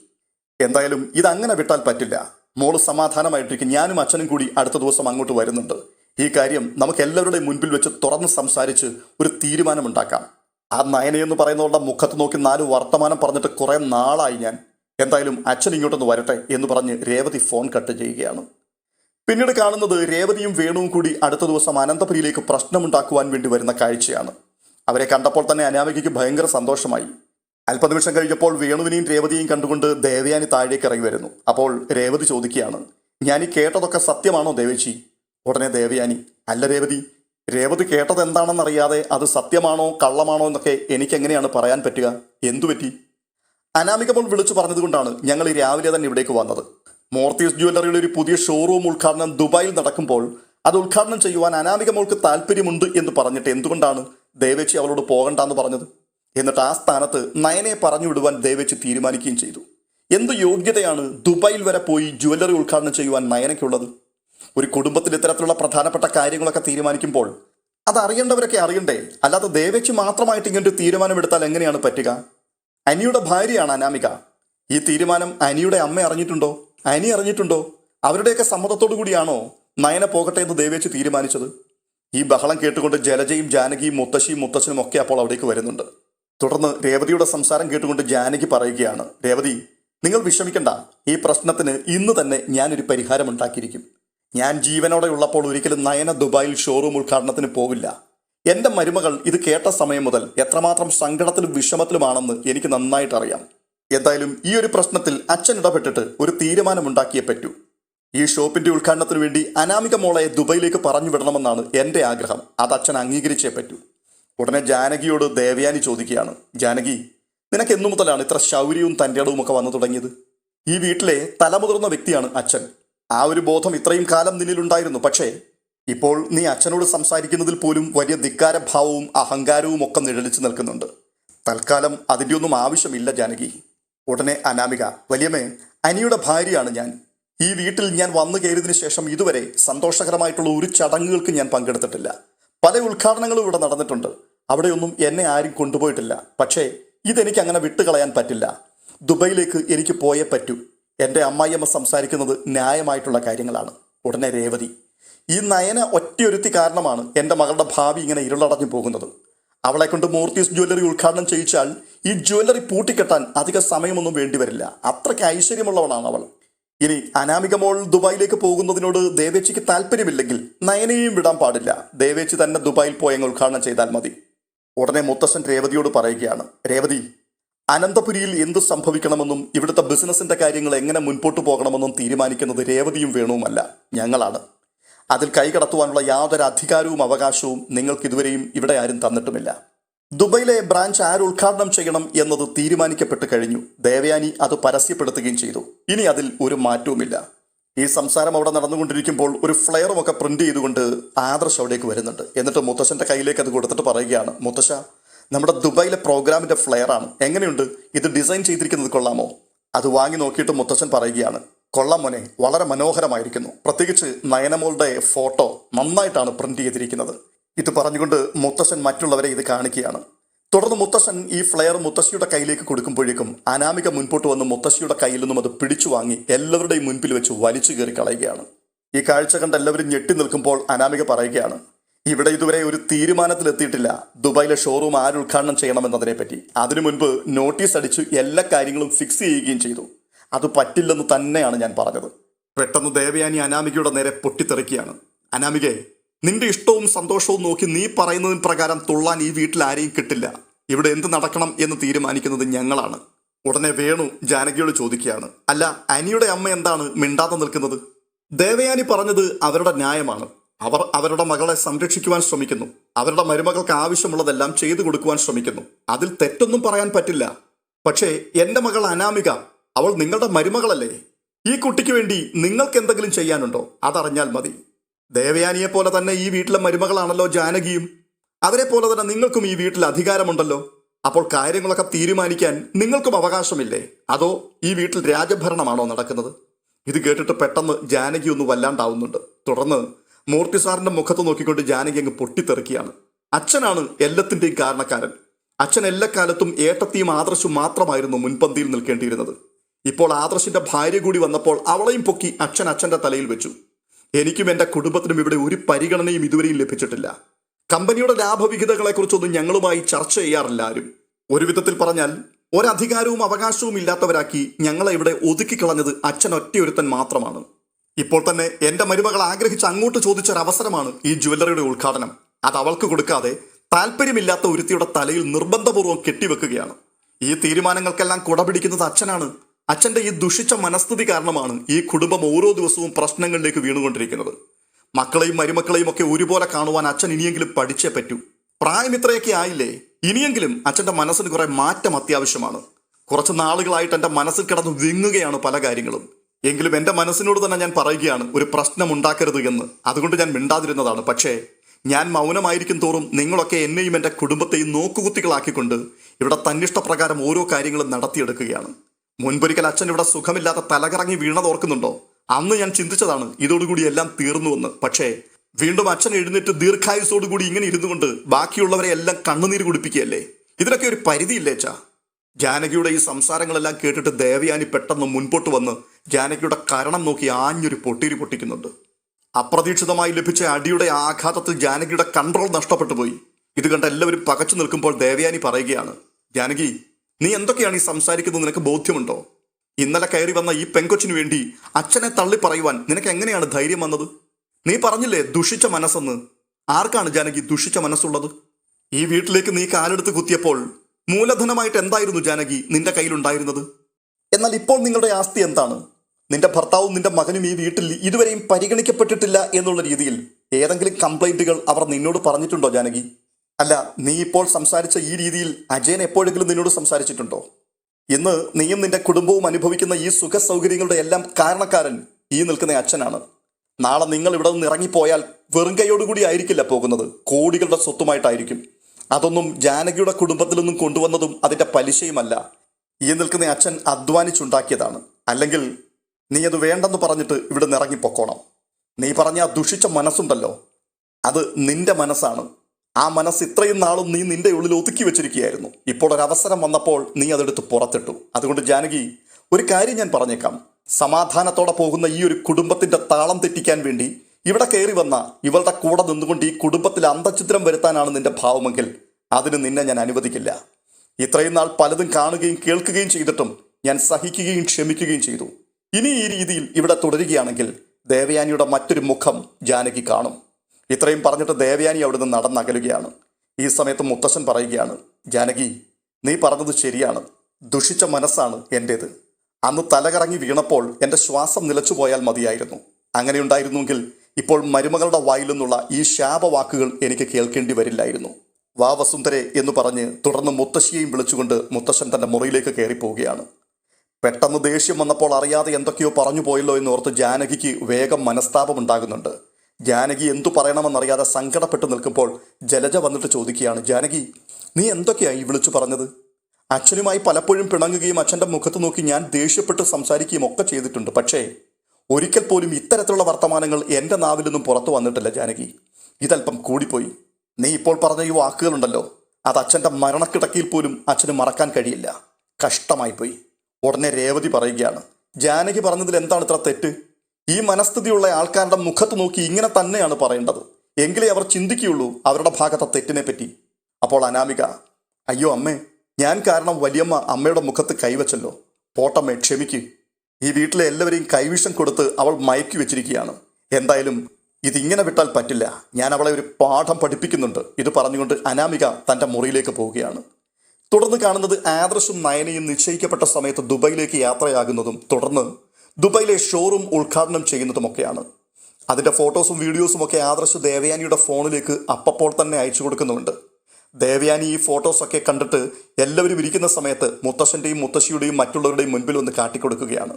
എന്തായാലും ഇതങ്ങനെ വിട്ടാൽ പറ്റില്ല. മോൾ സമാധാനമായിട്ടിരിക്കും. ഞാനും അച്ഛനും കൂടി അടുത്ത ദിവസം അങ്ങോട്ട് വരുന്നുണ്ട്. ഈ കാര്യം നമുക്ക് എല്ലാവരുടെയും മുൻപിൽ വെച്ച് തുറന്ന് സംസാരിച്ച് ഒരു തീരുമാനമുണ്ടാക്കാം. ആ നയന എന്ന് പറയുന്നവളുടെ മുഖത്ത് നോക്കി നാല് വർത്തമാനം പറഞ്ഞിട്ട് കുറെ നാളായി ഞാൻ. എന്തായാലും അച്ഛൻ ഇങ്ങോട്ടൊന്ന് വരട്ടെ എന്ന് പറഞ്ഞ് രേവതി ഫോൺ കട്ട് ചെയ്യുകയാണ്. പിന്നീട് കാണുന്നത് രേവതിയും വേണുവും കൂടി അടുത്ത ദിവസം അനന്തപുരിയിലേക്ക് പ്രശ്നമുണ്ടാക്കുവാൻ വേണ്ടി വരുന്ന കാഴ്ചയാണ്. അവരെ കണ്ടപ്പോൾ തന്നെ അനാമികയ്ക്ക് ഭയങ്കര സന്തോഷമായി. അല്പനിമിഷം കഴിഞ്ഞപ്പോൾ വേണുവിനെയും രേവതിയെയും കണ്ടുകൊണ്ട് ദേവയാനി താഴേക്ക് ഇറങ്ങി വരുന്നു. അപ്പോൾ രേവതി ചോദിക്കുകയാണ് ഞാൻ ഈ കേട്ടതൊക്കെ സത്യമാണോ ദേവേച്ചി? ഉടനെ ദേവയാനി അല്ല രേവതി രേവതി കേട്ടത് എന്താണെന്നറിയാതെ അത് സത്യമാണോ കള്ളമാണോ എന്നൊക്കെ എനിക്ക് എങ്ങനെയാണ് പറയാൻ പറ്റുക? എന്തു പറ്റി? അനാമിക മോൾ വിളിച്ചു പറഞ്ഞതുകൊണ്ടാണ് ഞങ്ങൾ ഈ രാവിലെ തന്നെ ഇവിടേക്ക് വന്നത്. മോർത്തീസ് ജ്വല്ലറിയുടെ ഒരു പുതിയ ഷോറൂം ഉദ്ഘാടനം ദുബായിൽ നടക്കുമ്പോൾ അത് ഉദ്ഘാടനം ചെയ്യുവാൻ അനാമിക മോൾക്ക് താല്പര്യമുണ്ട് എന്ന് പറഞ്ഞിട്ട് എന്തുകൊണ്ടാണ് ദേവേച്ചി അവളോട് പോകണ്ടെന്ന് പറഞ്ഞത്? എന്നിട്ട് ആ സ്ഥാനത്ത് നയനെ പറഞ്ഞു വിടുവാൻ ദേവേച്ചി തീരുമാനിക്കുകയും ചെയ്തു. എന്ത് യോഗ്യതയാണ് ദുബായിൽ വരെ പോയി ജ്വല്ലറി ഉദ്ഘാടനം ചെയ്യുവാൻ നയനയ്ക്കുള്ളത്? ഒരു കുടുംബത്തിൽ ഇത്തരത്തിലുള്ള പ്രധാനപ്പെട്ട കാര്യങ്ങളൊക്കെ തീരുമാനിക്കുമ്പോൾ അത് അറിയേണ്ടവരൊക്കെ അറിയണ്ടേ? അല്ലാതെ ദേവച്ച് മാത്രമായിട്ട് ഇങ്ങനൊരു തീരുമാനമെടുത്താൽ എങ്ങനെയാണ് പറ്റുക? അനിയുടെ ഭാര്യയാണ് അനാമിക. ഈ തീരുമാനം അനിയുടെ അമ്മ അറിഞ്ഞിട്ടുണ്ടോ? അനി അറിഞ്ഞിട്ടുണ്ടോ? അവരുടെയൊക്കെ സമ്മതത്തോടു കൂടിയാണോ നയന പോകട്ടെ എന്ന് ദേവേച്ച് തീരുമാനിച്ചത്? ഈ ബഹളം കേട്ടുകൊണ്ട് ജലജയും ജാനകിയും മുത്തശ്ശിയും മുത്തശ്ശനും ഒക്കെ അപ്പോൾ അവിടേക്ക് വരുന്നുണ്ട്. തുടർന്ന് രേവതിയുടെ സംസാരം കേട്ടുകൊണ്ട് ജാനകി പറയുകയാണ് രേവതി നിങ്ങൾ വിഷമിക്കണ്ട. ഈ പ്രശ്നത്തിന് ഇന്ന് തന്നെ ഞാനൊരു പരിഹാരം ഉണ്ടാക്കിയിരിക്കും ഞാൻ ജീവനോടെ ഉള്ളപ്പോൾ ഒരിക്കലും നയന ദുബായിൽ ഷോറൂം ഉദ്ഘാടനത്തിന് പോവില്ല. എന്റെ മരുമകൾ ഇത് കേട്ട സമയം മുതൽ എത്രമാത്രം സങ്കടത്തിലും വിഷമത്തിലുമാണെന്ന് എനിക്ക് നന്നായിട്ട് അറിയാം എന്തായാലും ഈ ഒരു പ്രശ്നത്തിൽ അച്ഛൻ ഇടപെട്ടിട്ട് ഒരു തീരുമാനമുണ്ടാക്കിയേ പറ്റൂ. ഈ ഷോപ്പിന്റെ ഉദ്ഘാടനത്തിന് വേണ്ടി അനാമിക മോളെ ദുബൈയിലേക്ക് പറഞ്ഞു വിടണമെന്നാണ് എന്റെ ആഗ്രഹം. അത് അച്ഛൻ അംഗീകരിച്ചേ പറ്റൂ. ഉടനെ ജാനകിയോട് ദേവയാനി ചോദിക്കുകയാണ്. ജാനകി നിനക്ക് എന്നു മുതലാണ് ഇത്ര ശൗര്യവും തന്റെ ഇടവും ഒക്കെ വന്നു തുടങ്ങിയത്? ഈ വീട്ടിലെ തലമുതിർന്ന വ്യക്തിയാണ് അച്ഛൻ. ആ ഒരു ബോധം ഇത്രയും കാലം നിന്നിലുണ്ടായിരുന്നു. പക്ഷേ ഇപ്പോൾ നീ അച്ഛനോട് സംസാരിക്കുന്നതിൽ പോലും വലിയ ധിക്കാരഭാവവും അഹങ്കാരവും ഒക്കെ നിഴലിച്ചു നിൽക്കുന്നുണ്ട്. തൽക്കാലം അതിന്റെ ഒന്നും ആവശ്യമില്ല ജാനകി. ഉടനെ അനാമിക വലിയമേ അനിയുടെ ഭാര്യയാണ് ഞാൻ. ഈ വീട്ടിൽ ഞാൻ വന്നു കയറിയതിനു ശേഷം ഇതുവരെ സന്തോഷകരമായിട്ടുള്ള ഒരു ചടങ്ങുകൾക്ക് ഞാൻ പങ്കെടുത്തിട്ടില്ല. പല ഉദ്ഘാടനങ്ങളും ഇവിടെ നടന്നിട്ടുണ്ട്. അവിടെയൊന്നും എന്നെ ആരും കൊണ്ടുപോയിട്ടില്ല. പക്ഷേ ഇതെനിക്ക് അങ്ങനെ വിട്ടുകളയാൻ പറ്റില്ല. ദുബൈയിലേക്ക് എനിക്ക് പോയേ പറ്റൂ. എന്റെ അമ്മായിയമ്മ സംസാരിക്കുന്നത് ന്യായമായിട്ടുള്ള കാര്യങ്ങളാണ്. ഉടനെ രേവതി ഈ നയന ഒറ്റയൊരുത്തി കാരണമാണ് എന്റെ മകളുടെ ഭാവി ഇങ്ങനെ ഇരുളടഞ്ഞു പോകുന്നത്. അവളെ കൊണ്ട് മൂർത്തീസ് ജ്വല്ലറി ഉദ്ഘാടനം ചെയ്യിച്ചാൽ ഈ ജ്വല്ലറി പൂട്ടിക്കെട്ടാൻ അധിക സമയമൊന്നും വേണ്ടിവരില്ല അത്രയ്ക്ക് ഐശ്വര്യമുള്ളവളാണ് അവൾ. ഇനി അനാമിക മോൾ ദുബായിലേക്ക് പോകുന്നതിനോട് ദേവേച്ചിക്ക് താല്പര്യമില്ലെങ്കിൽ നയനയെയും വിടാൻ പാടില്ല. ദേവേച്ചി തന്നെ ദുബായിൽ പോയങ്ങ് ഉദ്ഘാടനം ചെയ്താൽ മതി. ഉടനെ മുത്തശ്ശൻ രേവതിയോട് പറയുകയാണ് രേവതി അനന്തപുരിയിൽ എന്ത് സംഭവിക്കണമെന്നും ഇവിടുത്തെ ബിസിനസിന്റെ കാര്യങ്ങൾ എങ്ങനെ മുൻപോട്ട് പോകണമെന്നും തീരുമാനിക്കുന്നത് രേവതിയും വേണുവുമല്ല ഞങ്ങളാണ്. അതിൽ കൈകടത്തുവാനുള്ള യാതൊരു അധികാരവും അവകാശവും നിങ്ങൾക്ക് ഇതുവരെയും ഇവിടെ ആരും തന്നിട്ടുമില്ല. ദുബൈയിലെ ബ്രാഞ്ച് ആര് ഉദ്ഘാടനം ചെയ്യണം എന്നത് തീരുമാനിക്കപ്പെട്ട് കഴിഞ്ഞു. ദേവയാനി അത് പരസ്യപ്പെടുത്തുകയും ചെയ്തു. ഇനി അതിൽ ഒരു മാറ്റവുമില്ല. ഈ സംസാരം അവിടെ നടന്നുകൊണ്ടിരിക്കുമ്പോൾ ഒരു ഫ്ലെയറും ഒക്കെ പ്രിന്റ് ചെയ്തുകൊണ്ട് ആദർശ് അവിടേക്ക് വരുന്നുണ്ട്. എന്നിട്ട് മുത്തശ്ശന്റെ കയ്യിലേക്ക് അത് കൊടുത്തിട്ട് പറയുകയാണ് മുത്തശ്ശ നമ്മുടെ ദുബായിലെ പ്രോഗ്രാമിന്റെ ഫ്ലെയർ ആണ്. എങ്ങനെയുണ്ട്? ഇത് ഡിസൈൻ ചെയ്തിരിക്കുന്നത് കൊള്ളാമോ? അത് വാങ്ങി നോക്കിയിട്ട് മുത്തച്ഛൻ പറയുകയാണ്. കൊള്ളാം മോനെ വളരെ മനോഹരമായിരിക്കുന്നു. പ്രത്യേകിച്ച് നയനമോളുടെ ഫോട്ടോ നന്നായിട്ടാണ് പ്രിന്റ് ചെയ്തിരിക്കുന്നത്. ഇത് പറഞ്ഞുകൊണ്ട് മുത്തശ്ശൻ മറ്റുള്ളവരെ ഇത് കാണിക്കുകയാണ്. തുടർന്ന് മുത്തശ്ശൻ ഈ ഫ്ലെയർ മുത്തശ്ശിയുടെ കയ്യിലേക്ക് കൊടുക്കുമ്പോഴേക്കും അനാമിക മുൻപോട്ട് വന്ന് മുത്തശ്ശിയുടെ കയ്യിൽ നിന്നും അത് പിടിച്ചു വാങ്ങി എല്ലാവരുടെയും മുൻപിൽ വെച്ച് വലിച്ചു കയറി കളയുകയാണ്. ഈ കാഴ്ച കണ്ട് എല്ലാവരും ഞെട്ടി നിൽക്കുമ്പോൾ അനാമിക പറയുകയാണ് ഇവിടെ ഇതുവരെ ഒരു തീരുമാനത്തിലെത്തിയിട്ടില്ല. ദുബായിലെ ഷോറൂം ആര് ഉദ്ഘാടനം ചെയ്യണമെന്നതിനെ പറ്റി അതിനു മുൻപ് നോട്ടീസ് അടിച്ചു എല്ലാ കാര്യങ്ങളും ഫിക്സ് ചെയ്യുകയും ചെയ്തു. അത് പറ്റില്ലെന്ന് തന്നെയാണ് ഞാൻ പറഞ്ഞത്. പെട്ടെന്ന് ദേവയാനി അനാമികയുടെ നേരെ പൊട്ടിത്തെറിക്കുകയാണ്. അനാമികെ നിന്റെ ഇഷ്ടവും സന്തോഷവും നോക്കി നീ പറയുന്നതിന് പ്രകാരം തുള്ളാൻ ഈ വീട്ടിൽ ആരെയും കിട്ടില്ല. ഇവിടെ എന്ത് നടക്കണം എന്ന് തീരുമാനിക്കുന്നത് ഞങ്ങളാണ്. ഉടനെ വേണു ജാനകിയോട് ചോദിക്കുകയാണ്. അല്ല അനിയുടെ അമ്മ എന്താണ് മിണ്ടാതെ നിൽക്കുന്നത്? ദേവയാനി പറഞ്ഞത് അവരുടെ ന്യായമാണ്. അവർ അവരുടെ മകളെ സംരക്ഷിക്കുവാൻ ശ്രമിക്കുന്നു. അവരുടെ മരുമകൾക്ക് ആവശ്യമുള്ളതെല്ലാം ചെയ്തു കൊടുക്കുവാൻ ശ്രമിക്കുന്നു. അതിൽ തെറ്റൊന്നും പറയാൻ പറ്റില്ല. പക്ഷേ എന്റെ മകൾ അനാമിക അവൾ നിങ്ങളുടെ മരുമകളല്ലേ? ഈ കുട്ടിക്ക് വേണ്ടി നിങ്ങൾക്ക് എന്തെങ്കിലും ചെയ്യാനുണ്ടോ? അതറിഞ്ഞാൽ മതി. ദേവയാനിയെ പോലെ തന്നെ ഈ വീട്ടിലെ മരുമകളാണല്ലോ ജാനകിയും. അവരെ പോലെ തന്നെ നിങ്ങൾക്കും ഈ വീട്ടിൽ അധികാരമുണ്ടല്ലോ. അപ്പോൾ കാര്യങ്ങളൊക്കെ തീരുമാനിക്കാൻ നിങ്ങൾക്കും അവകാശമില്ലേ? അതോ ഈ വീട്ടിൽ രാജഭരണമാണോ നടക്കുന്നത്? ഇത് കേട്ടിട്ട് പെട്ടെന്ന് ജാനകി ഒന്ന് വല്ലാണ്ടാവുന്നുണ്ട്. തുടർന്ന് മൂർത്തി സാറിന്റെ മുഖത്ത് നോക്കിക്കൊണ്ട് ജാനകി അങ്ങ് പൊട്ടിത്തെറിക്കുകയാണ്. അച്ഛനാണ് എല്ലാത്തിന്റെയും കാരണക്കാരൻ. അച്ഛൻ എല്ലാ കാലത്തും ഏട്ടത്തിയും ആദർശും മാത്രമായിരുന്നു മുൻപന്തിയിൽ നിൽക്കേണ്ടിയിരുന്നത്. ഇപ്പോൾ ആദർശിന്റെ ഭാര്യ കൂടി വന്നപ്പോൾ അവളെയും പൊക്കി അച്ഛൻ അച്ഛന്റെ തലയിൽ വെച്ചു. എനിക്കും എന്റെ കുടുംബത്തിനും ഇവിടെ ഒരു പരിഗണനയും ഇതുവരെയും ലഭിച്ചിട്ടില്ല. കമ്പനിയുടെ ലാഭവിഹിതങ്ങളെക്കുറിച്ചൊന്നും ഞങ്ങളുമായി ചർച്ച ചെയ്യാറില്ല ആരും. ഒരു വിധത്തിൽ പറഞ്ഞാൽ ഒരധികാരവും അവകാശവും ഇല്ലാത്തവരാക്കി ഞങ്ങളെ ഇവിടെ ഒതുക്കിക്കളഞ്ഞത് അച്ഛൻ ഒറ്റയൊരുത്തൻ മാത്രമാണ്. ഇപ്പോൾ തന്നെ എന്റെ മരുമകൾ ആഗ്രഹിച്ച് അങ്ങോട്ട് ചോദിച്ചൊരവസരമാണ് ഈ ജുവല്ലറിയുടെ ഉദ്ഘാടനം. അത് അവൾക്ക് കൊടുക്കാതെ താല്പര്യമില്ലാത്ത ഒരുത്തിയുടെ തലയിൽ നിർബന്ധപൂർവം കെട്ടിവെക്കുകയാണ്. ഈ തീരുമാനങ്ങൾക്കെല്ലാം കുടപിടിക്കുന്നത് അച്ഛനാണ്. അച്ഛന്റെ ഈ ദുഷിച്ച മനസ്ഥിതി കാരണമാണ് ഈ കുടുംബം ഓരോ ദിവസവും പ്രശ്നങ്ങളിലേക്ക് വീണുകൊണ്ടിരിക്കുന്നത്. മക്കളെയും മരുമക്കളെയും ഒക്കെ ഒരുപോലെ കാണുവാൻ അച്ഛൻ ഇനിയെങ്കിലും പഠിച്ചേ പറ്റൂ. പ്രായം ഇത്രയൊക്കെ ആയില്ലേ? ഇനിയെങ്കിലും അച്ഛന്റെ മനസ്സിന് കുറെ മാറ്റം അത്യാവശ്യമാണ്. കുറച്ച് നാളുകളായിട്ട് എന്റെ മനസ്സിൽ കിടന്ന് വിങ്ങുകയാണ് പല കാര്യങ്ങളും. എങ്കിലും എന്റെ മനസ്സിനോട് തന്നെ ഞാൻ പറയുകയാണ് ഒരു പ്രശ്നം ഉണ്ടാക്കരുത് എന്ന്. അതുകൊണ്ട് ഞാൻ മിണ്ടാതിരുന്നതാണ്. പക്ഷേ ഞാൻ മൗനമായിരിക്കും തോറും നിങ്ങളൊക്കെ എന്നെയും എന്റെ കുടുംബത്തെയും നോക്കുകുത്തികളാക്കിക്കൊണ്ട് ഇവിടെ തന്നിഷ്ടപ്രകാരം ഓരോ കാര്യങ്ങളും നടത്തിയെടുക്കുകയാണ്. മുൻപൊരിക്കൽ അച്ഛൻ ഇവിടെ സുഖമില്ലാത്ത തലകറങ്ങി വീണത് ഓർക്കുന്നുണ്ടോ? അന്ന് ഞാൻ ചിന്തിച്ചതാണ് ഇതോടുകൂടി എല്ലാം തീർന്നുവെന്ന് പക്ഷേ വീണ്ടും അച്ഛൻ എഴുന്നേറ്റ് ദീർഘായുസോടുകൂടി ഇങ്ങനെ ഇരുന്നുകൊണ്ട് ബാക്കിയുള്ളവരെ എല്ലാം കണ്ണുനീര് കുടിപ്പിക്കുകയല്ലേ? ഇതിനൊക്കെ ഒരു പരിധിയില്ലേ ചാ ജാനകിയുടെ ഈ സംസാരങ്ങളെല്ലാം കേട്ടിട്ട് ദേവയാനി പെട്ടെന്ന് മുൻപോട്ട് വന്ന് ജാനകിയുടെ കരണം നോക്കി ആഞ്ഞൊരു പൊട്ടിരി പൊട്ടിക്കുന്നുണ്ട്. അപ്രതീക്ഷിതമായി ലഭിച്ച അടിയുടെ ആഘാതത്തിൽ ജാനകിയുടെ കൺട്രോൾ നഷ്ടപ്പെട്ടു പോയി. ഇത് കണ്ട് എല്ലാവരും പകച്ചു നിൽക്കുമ്പോൾ ദേവയാനി പറയുകയാണ് ജാനകി നീ എന്തൊക്കെയാണ് ഈ സംസാരിക്കുന്നത്? നിനക്ക് ബോധ്യമുണ്ടോ? ഇന്നലെ കയറി വന്ന ഈ പെങ്കൊച്ചിനു വേണ്ടി അച്ഛനെ തള്ളി പറയുവാൻ നിനക്ക് എങ്ങനെയാണ് ധൈര്യം വന്നത്? നീ പറഞ്ഞില്ലേ ദുഷിച്ച മനസ്സെന്ന്? ആർക്കാണ് ജാനകി ദുഷിച്ച മനസ്സുള്ളത്? ഈ വീട്ടിലേക്ക് നീ കാലെടുത്ത് കുത്തിയപ്പോൾ മൂലധനമായിട്ട് എന്തായിരുന്നു ജാനകി നിന്റെ കയ്യിലുണ്ടായിരുന്നത്? എന്നാൽ ഇപ്പോൾ നിങ്ങളുടെ ആസ്തി എന്താണ്? നിന്റെ ഭർത്താവും നിന്റെ മകനും ഈ വീട്ടിൽ ഇതുവരെയും പരിഗണിക്കപ്പെട്ടിട്ടില്ല എന്നുള്ള രീതിയിൽ ഏതെങ്കിലും കംപ്ലൈന്റുകൾ അവർ നിന്നോട് പറഞ്ഞിട്ടുണ്ടോ ജാനകി? അല്ല നീ ഇപ്പോൾ സംസാരിച്ച ഈ രീതിയിൽ അജയൻ എപ്പോഴെങ്കിലും നിന്നോട് സംസാരിച്ചിട്ടുണ്ടോ? ഇന്ന് നീയും നിന്റെ കുടുംബവും അനുഭവിക്കുന്ന ഈ സുഖ സൗകര്യങ്ങളുടെ എല്ലാം കാരണക്കാരൻ ഈ നിൽക്കുന്ന അച്ഛനാണ്. നാളെ നിങ്ങൾ ഇവിടെ നിന്ന് ഇറങ്ങിപ്പോയാൽ വെറും കൈയോടുകൂടി ആയിരിക്കില്ല പോകുന്നത്. കോടികളുടെ സ്വത്തുമായിട്ടായിരിക്കും. അതൊന്നും ജാനകിയുടെ കുടുംബത്തിൽ നിന്നും കൊണ്ടുവന്നതും അതിന്റെ പലിശയുമല്ല. ഈ നിൽക്കുന്ന അച്ഛൻ അധ്വാനിച്ചുണ്ടാക്കിയതാണ്. അല്ലെങ്കിൽ നീ അത് വേണ്ടെന്ന് പറഞ്ഞിട്ട് ഇവിടെ ഇറങ്ങിപ്പോക്കോണം. നീ പറഞ്ഞ ആ ദുഷിച്ച മനസ്സുണ്ടല്ലോ. അത് നിന്റെ മനസ്സാണ്. ആ മനസ്സ് ഇത്രയും നാളും നീ നിന്റെ ഉള്ളിൽ ഒതുക്കി വെച്ചിരിക്കുകയായിരുന്നു. ഇപ്പോൾ ഒരു അവസരം വന്നപ്പോൾ നീ അതെടുത്ത് പുറത്തിട്ടു. അതുകൊണ്ട് ജാനകി ഒരു കാര്യം ഞാൻ പറഞ്ഞേക്കാം. സമാധാനത്തോടെ പോകുന്ന ഈ ഒരു കുടുംബത്തിന്റെ താളം തെറ്റിക്കാൻ വേണ്ടി ഇവിടെ കയറി വന്ന ഇവളുടെ കൂടെ നിന്നുകൊണ്ട് ഈ കുടുംബത്തിൽ അന്തചിത്രം വരുത്താനാണ് നിന്റെ ഭാവമെങ്കിൽ അതിന് നിന്നെ ഞാൻ അനുവദിക്കില്ല. ഇത്രയും നാൾ പലതും കാണുകയും കേൾക്കുകയും ചെയ്തിട്ടും ഞാൻ സഹിക്കുകയും ക്ഷമിക്കുകയും ചെയ്തു. ഇനി ഈ രീതിയിൽ ഇവിടെ തുടരുകയാണെങ്കിൽ ദേവയാനിയുടെ മറ്റൊരു മുഖം ജാനകി കാണും. ഇത്രയും പറഞ്ഞിട്ട് ദേവയാനി അവിടെ നിന്ന് നടന്നകലുകയാണ്. ഈ സമയത്ത് മുത്തശ്ശൻ പറയുകയാണ് ജാനകി നീ പറഞ്ഞത് ശരിയാണ്. ദുഷിച്ച മനസ്സാണ് എന്റേത് അന്ന് തലകറങ്ങി വീണപ്പോൾ എന്റെ ശ്വാസം നിലച്ചുപോയാൽ മതിയായിരുന്നു. അങ്ങനെയുണ്ടായിരുന്നെങ്കിൽ ഇപ്പോൾ മരുമകളുടെ വായിൽ നിന്നുള്ള ഈ ശാപവാക്കുകൾ എനിക്ക് കേൾക്കേണ്ടി വരില്ലായിരുന്നു. വാ വസുന്ധരെ എന്ന് പറഞ്ഞ് തുടർന്ന് മുത്തശ്ശിയെയും വിളിച്ചുകൊണ്ട് മുത്തശ്ശൻ തന്റെ മുറിയിലേക്ക് കയറിപ്പോവുകയാണ്. പെട്ടെന്ന് ദേഷ്യം വന്നപ്പോൾ അറിയാതെ എന്തൊക്കെയോ പറഞ്ഞു പോയല്ലോ എന്ന് ഓർത്ത് ജാനകിക്ക് വേഗം മനസ്താപം ഉണ്ടാകുന്നുണ്ട് ജാനകി എന്തു പറയണമെന്നറിയാതെ സങ്കടപ്പെട്ടു നിൽക്കുമ്പോൾ ജലജ വന്നിട്ട് ചോദിക്കുകയാണ് ജാനകി നീ എന്തൊക്കെയായി വിളിച്ചു പറഞ്ഞത്? അച്ഛനുമായി പലപ്പോഴും പിണങ്ങുകയും അച്ഛന്റെ മുഖത്ത് നോക്കി ഞാൻ ദേഷ്യപ്പെട്ട് സംസാരിക്കുകയും ഒക്കെ ചെയ്തിട്ടുണ്ട്. പക്ഷേ ഒരിക്കൽ പോലും ഇത്തരത്തിലുള്ള വർത്തമാനങ്ങൾ എന്റെ നാവിൽ നിന്നും പുറത്തു വന്നിട്ടില്ല ജാനകി. ഇതല്പം കൂടിപ്പോയി. നീ ഇപ്പോൾ പറഞ്ഞ ഈ വാക്കുകളുണ്ടല്ലോ. അത് അച്ഛന്റെ മരണക്കിടക്കിയിൽ പോലും അച്ഛന് മറക്കാൻ കഴിയില്ല. കഷ്ടമായിപ്പോയി. ഉടനെ രേവതി പറയുകയാണ്. ജാനകി പറഞ്ഞതിൽ എന്താണ് ഇത്ര തെറ്റ്? ഈ മനസ്ഥിതിയുള്ള ആൾക്കാരുടെ മുഖത്ത് നോക്കി ഇങ്ങനെ തന്നെയാണ് പറയേണ്ടത്. എങ്കിലേ അവർ ചിന്തിക്കുകയുള്ളൂ അവരുടെ ഭാഗത്തെ തെറ്റിനെ പറ്റി. അപ്പോൾ അനാമിക അയ്യോ അമ്മേ ഞാൻ കാരണം വലിയമ്മ അമ്മയുടെ മുഖത്ത് കൈവച്ചല്ലോ. പോട്ടമ്മേ ക്ഷമിക്ക്. ഈ വീട്ടിലെ എല്ലാവരെയും കൈവിഷം കൊടുത്ത് അവൾ മയക്കി വെച്ചിരിക്കുകയാണ്. എന്തായാലും ഇതിങ്ങനെ വിട്ടാൽ പറ്റില്ല. ഞാൻ അവളെ ഒരു പാഠം പഠിപ്പിക്കുന്നുണ്ട്. ഇത് പറഞ്ഞുകൊണ്ട് അനാമിക തന്റെ മുറിയിലേക്ക് പോവുകയാണ്. തുടർന്ന് കാണുന്നത് ആദർശും നയനയും നിശ്ചയിക്കപ്പെട്ട സമയത്ത് ദുബൈയിലേക്ക് യാത്രയാകുന്നതും തുടർന്ന് ദുബൈയിലെ ഷോറൂം ഉദ്ഘാടനം ചെയ്യുന്നതുമൊക്കെയാണ്. അതിന്റെ ഫോട്ടോസും വീഡിയോസും ഒക്കെ ആദർശ് ദേവയാനിയുടെ ഫോണിലേക്ക് അപ്പപ്പോൾ തന്നെ അയച്ചു കൊടുക്കുന്നുണ്ട് ദേവയാനി ഈ ഫോട്ടോസൊക്കെ കണ്ടിട്ട് എല്ലാവരും ഇരിക്കുന്ന സമയത്ത് മുത്തശ്ശന്റെയും മുത്തശ്ശിയുടെയും മറ്റുള്ളവരുടെയും മുൻപിൽ ഒന്ന് കാട്ടിക്കൊടുക്കുകയാണ്.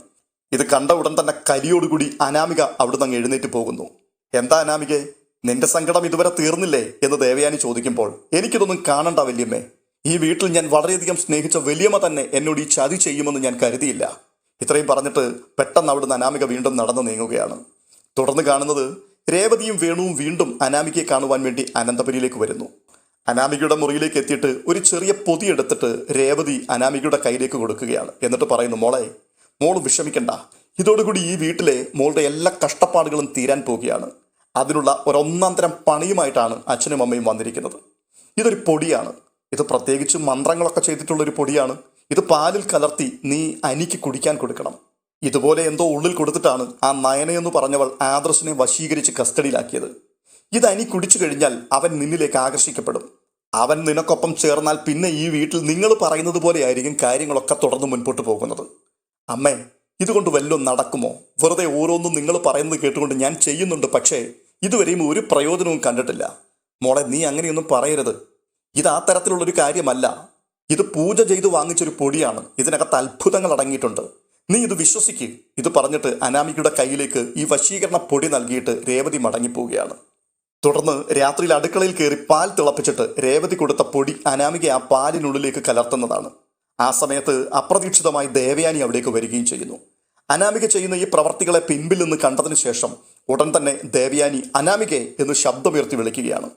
ഇത് കണ്ട ഉടൻ തന്നെ കരിയോടുകൂടി അനാമിക അവിടുന്ന് അങ്ങ് എഴുന്നേറ്റ് പോകുന്നു. എന്താ അനാമികെ നിന്റെ സങ്കടം ഇതുവരെ തീർന്നില്ലേ? എന്ന് ദേവയാനി ചോദിക്കുമ്പോൾ എനിക്കിതൊന്നും കാണണ്ട വല്യമ്മേ. ഈ വീട്ടിൽ ഞാൻ വളരെയധികം സ്നേഹിച്ച വലിയമ്മ തന്നെ എന്നോട് ഈ ചതി ചെയ്യുമെന്ന് ഞാൻ കരുതിയില്ല. ഇത്രയും പറഞ്ഞിട്ട് പെട്ടെന്ന് അവിടുന്ന് അനാമിക വീണ്ടും നടന്നു നീങ്ങുകയാണ്. തുടർന്ന് കാണുന്നത് രേവതിയും വേണുവും വീണ്ടും അനാമികയെ കാണുവാൻ വേണ്ടി അനന്തപുരിയിലേക്ക് വരുന്നു. അനാമികയുടെ മുറിയിലേക്ക് എത്തിയിട്ട് ഒരു ചെറിയ പൊതി എടുത്തിട്ട് രേവതി അനാമികയുടെ കയ്യിലേക്ക് കൊടുക്കുകയാണ്. എന്നിട്ട് പറയുന്നു മോളെ മോൾ വിഷമിക്കണ്ട. ഇതോടുകൂടി ഈ വീട്ടിലെ മോളുടെ എല്ലാ കഷ്ടപ്പാടുകളും തീരാൻ പോവുകയാണ് അതിനുള്ള ഒരൊന്നാം തരം പണിയുമായിട്ടാണ് അച്ഛനും അമ്മയും വന്നിരിക്കുന്നത്. ഇതൊരു പൊടിയാണ്. ഇത് പ്രത്യേകിച്ച് മന്ത്രങ്ങളൊക്കെ ചെയ്തിട്ടുള്ളൊരു പൊടിയാണ്. ഇത് പാലിൽ കലർത്തി നീ അനിക്ക് കുടിക്കാൻ കൊടുക്കണം. ഇതുപോലെ എന്തോ ഉള്ളിൽ കൊടുത്തിട്ടാണ് ആ നയനയെന്ന് പറഞ്ഞവൾ ആദർശിനെ വശീകരിച്ച് കസ്റ്റഡിയിലാക്കിയത്. ഇത് അനി കുടിച്ചു കഴിഞ്ഞാൽ അവൻ നിന്നിലേക്ക് ആകർഷിക്കപ്പെടും. അവൻ നിനക്കൊപ്പം ചേർന്നാൽ പിന്നെ ഈ വീട്ടിൽ നിങ്ങൾ പറയുന്നത് പോലെ ആയിരിക്കും കാര്യങ്ങളൊക്കെ തുടർന്ന് മുൻപോട്ട് പോകുന്നത്. അമ്മേ ഇതുകൊണ്ട് വല്ലതും നടക്കുമോ? വെറുതെ ഓരോന്നും നിങ്ങൾ പറയുന്നത് കേട്ടുകൊണ്ട് ഞാൻ ചെയ്യുന്നുണ്ട് പക്ഷേ ഇതുവരെയും ഒരു പ്രയോജനവും കണ്ടിട്ടില്ല. മോളെ നീ അങ്ങനെയൊന്നും പറയരുത്. ഇത് ആ തരത്തിലുള്ളൊരു കാര്യമല്ല. ഇത് പൂജ ചെയ്ത് വാങ്ങിച്ചൊരു പൊടിയാണ്. ഇതിനകത്ത് അത്ഭുതങ്ങൾ അടങ്ങിയിട്ടുണ്ട്. നീ ഇത് വിശ്വസിക്ക്. ഇത് പറഞ്ഞിട്ട് അനാമികയുടെ കയ്യിലേക്ക് ഈ വശീകരണ പൊടി നൽകിയിട്ട് രേവതി മടങ്ങിപ്പോവുകയാണ്. തുടർന്ന് രാത്രിയിൽ അടുക്കളയിൽ കയറി പാൽ തിളപ്പിച്ചിട്ട് രേവതി കൊടുത്ത പൊടി അനാമിക ആ പാലിനുള്ളിലേക്ക് കലർത്തുന്നതാണ്. ആ സമയത്ത് അപ്രതീക്ഷിതമായി ദേവയാനി അവിടേക്ക് വരികയും ചെയ്യുന്നു. അനാമിക ചെയ്യുന്ന ഈ പ്രവർത്തികളെ പിൻപിൽ നിന്ന് കണ്ടതിന് ശേഷം ഉടൻ തന്നെ ദേവയാനി അനാമികെ എന്ന് ശബ്ദമുയർത്തി വിളിക്കുകയാണ്.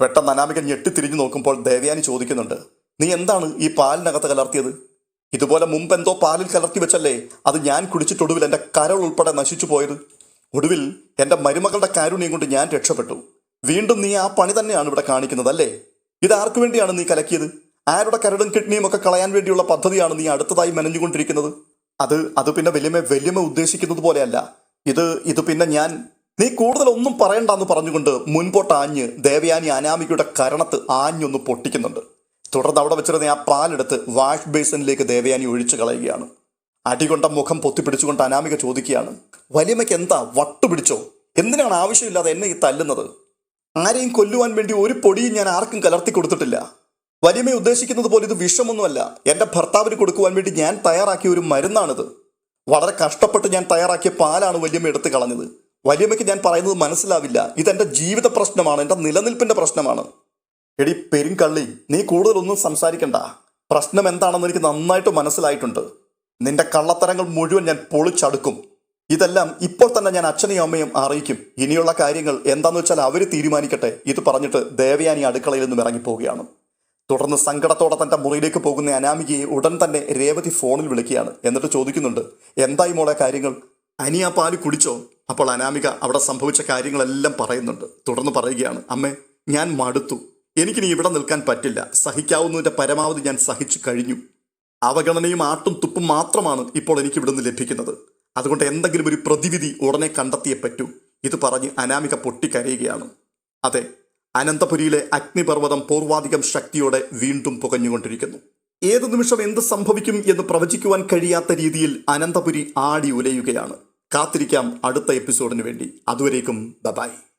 പെട്ടെന്ന് അനാമിക ഞെട്ടിത്തിരിഞ്ഞു നോക്കുമ്പോൾ ദേവയാനി ചോദിക്കുന്നുണ്ട് നീ എന്താണ് ഈ പാലിനകത്ത് കലർത്തിയത്? ഇതുപോലെ മുമ്പ് എന്തോ പാലിൽ കലർത്തി വെച്ചല്ലേ? അത് ഞാൻ കുടിച്ചിട്ടൊടുവിൽ എന്റെ കരൾ ഉൾപ്പെടെ നശിച്ചു പോയത്. ഒടുവിൽ എന്റെ മരുമകളുടെ കാരുണ്യം കൊണ്ട് ഞാൻ രക്ഷപ്പെട്ടു. വീണ്ടും നീ ആ പണി തന്നെയാണ് ഇവിടെ കാണിക്കുന്നത് അല്ലേ ഇത് ആർക്കു വേണ്ടിയാണ് നീ കലക്കിയത്? ആരുടെ കരടും കിഡ്നിയും ഒക്കെ കളയാൻ വേണ്ടിയുള്ള പദ്ധതിയാണ് നീ അടുത്തതായി മെനഞ്ഞുകൊണ്ടിരിക്കുന്നത്? അത് അത് പിന്നെ വലിയമ വലിയമ ഉദ്ദേശിക്കുന്നത് പോലെയല്ല. ഇത് ഇത് പിന്നെ ഞാൻ നീ കൂടുതൽ ഒന്നും പറയണ്ടെന്ന് പറഞ്ഞുകൊണ്ട് മുൻപോട്ട് ആഞ്ഞ് ദേവയാനി അനാമികയുടെ കരണത്ത് ആഞ്ഞൊന്ന് പൊട്ടിക്കുന്നുണ്ട്. തുടർന്ന് അവിടെ വെച്ചിരുന്ന ആ പാലെടുത്ത് വാഷ് ബേസിനിലേക്ക് ദേവയാനി ഒഴിച്ചു കളയുകയാണ്. അടികൊണ്ട മുഖം പൊത്തിപ്പിടിച്ചുകൊണ്ട് അനാമിക ചോദിക്കുകയാണ് വലിയമ്മയ്ക്ക് എന്താ വട്ടുപിടിച്ചോ? എന്തിനാണ് ആവശ്യമില്ലാതെ എന്നെ ഈ തല്ലുന്നത്? ആരെയും കൊല്ലുവാൻ വേണ്ടി ഒരു പൊടിയും ഞാൻ ആർക്കും കലർത്തി കൊടുത്തിട്ടില്ല. വലിയമ്മ ഉദ്ദേശിക്കുന്നത് പോലെ ഇത് വിഷമൊന്നുമല്ല. എന്റെ ഭർത്താവിന് കൊടുക്കുവാൻ വേണ്ടി ഞാൻ തയ്യാറാക്കിയ ഒരു മരുന്നാണിത്. വളരെ കഷ്ടപ്പെട്ട് ഞാൻ തയ്യാറാക്കിയ പാലാണ് വലിയമ്മ എടുത്തു കളഞ്ഞത്. വലിയമ്മയ്ക്ക് ഞാൻ പറയുന്നത് മനസ്സിലാവില്ല. ഇതെന്റെ ജീവിത പ്രശ്നമാണ്. എന്റെ നിലനിൽപ്പിന്റെ പ്രശ്നമാണ്. എടി പെരുങ്കള്ളി നീ കൂടുതലൊന്നും സംസാരിക്കണ്ട. പ്രശ്നം എന്താണെന്ന് എനിക്ക് നന്നായിട്ട് മനസ്സിലായിട്ടുണ്ട്. നിന്റെ കള്ളത്തരങ്ങൾ മുഴുവൻ ഞാൻ പൊളിച്ചടുക്കും. ഇതെല്ലാം ഇപ്പോൾ തന്നെ ഞാൻ അച്ഛനെയും അമ്മയും അറിയിക്കും. ഇനിയുള്ള കാര്യങ്ങൾ എന്താന്ന് വെച്ചാൽ അവർ തീരുമാനിക്കട്ടെ. ഇത് പറഞ്ഞിട്ട് ദേവയാനി അടുക്കളയിൽ നിന്നും ഇറങ്ങിപ്പോവുകയാണ്. തുടർന്ന് സങ്കടത്തോടെ തന്റെ മുറിയിലേക്ക് പോകുന്ന അനാമികയെ ഉടൻ തന്നെ രേവതി ഫോണിൽ വിളിക്കുകയാണ്. എന്നിട്ട് ചോദിക്കുന്നുണ്ട് എന്തായി മോളെ കാര്യങ്ങൾ? അനി ആ പാൽ കുടിച്ചോ? അപ്പോൾ അനാമിക അവിടെ സംഭവിച്ച കാര്യങ്ങളെല്ലാം പറയുന്നുണ്ട്. തുടർന്ന് പറയുകയാണ് അമ്മേ ഞാൻ മടുത്തു. എനിക്കിനി ഇവിടെ നിൽക്കാൻ പറ്റില്ല. സഹിക്കാവുന്നതിന്റെ പരമാവധി ഞാൻ സഹിച്ചു കഴിഞ്ഞു. അവഗണനയും ആട്ടും തുപ്പും മാത്രമാണ് ഇപ്പോൾ എനിക്ക് ഇവിടുന്ന് ലഭിക്കുന്നത്. അതുകൊണ്ട് എന്തെങ്കിലും ഒരു പ്രതിവിധി ഉടനെ കണ്ടെത്തിയേ പറ്റൂ. ഇത് പറഞ്ഞ് അനാമിക പൊട്ടിക്കരയുകയാണ്. അതെ അനന്തപുരിയിലെ അഗ്നിപർവതം പൂർവാധികം ശക്തിയോടെ വീണ്ടും പുകഞ്ഞുകൊണ്ടിരിക്കുന്നു. ഏതു നിമിഷം എന്ത് സംഭവിക്കും എന്ന് പ്രവചിക്കുവാൻ കഴിയാത്ത രീതിയിൽ അനന്തപുരി ആടി ഉലയുകയാണ്. കാത്തിരിക്കാം അടുത്ത എപ്പിസോഡിന് വേണ്ടി. അതുവരേക്കും ബബായ്.